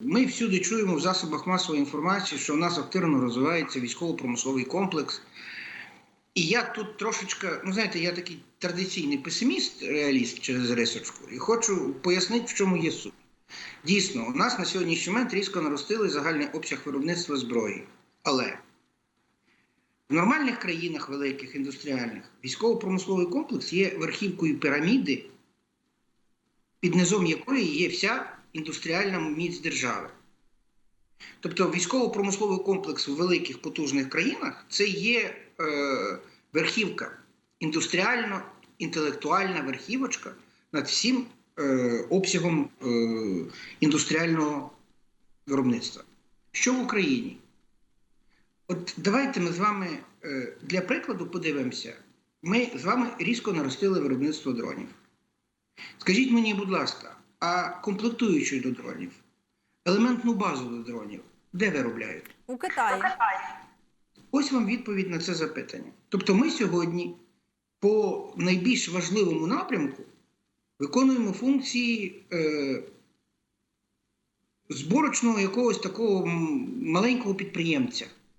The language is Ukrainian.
Ми всюди чуємо в засобах масової інформації, що у нас активно розвивається військово-промисловий комплекс. І я тут трошечка, ну знаєте, я такий традиційний песиміст, реаліст через рисочку, і хочу пояснити, в чому є суть. Дійсно, у нас на сьогоднішній момент різко наростили загальний обсяг виробництва зброї. Але в нормальних країнах великих індустріальних військово-промисловий комплекс є верхівкою піраміди, під низом якої є вся індустріальна міць держави. Тобто військово-промисловий комплекс в великих потужних країнах це є е, верхівка, індустріально-інтелектуальна верхівочка над всім е, обсягом е, індустріального виробництва. Що в Україні? От давайте ми з вами е, для прикладу подивимося. Ми з вами різко наростили виробництво дронів. Скажіть мені, будь ласка, а комплектуючий до дронів, елементну базу до дронів, де виробляють? У Китаї. Ось вам відповідь на це запитання. Тобто, ми сьогодні по найбільш важливому напрямку виконуємо функції е, зборочного якогось такого маленького підприємця.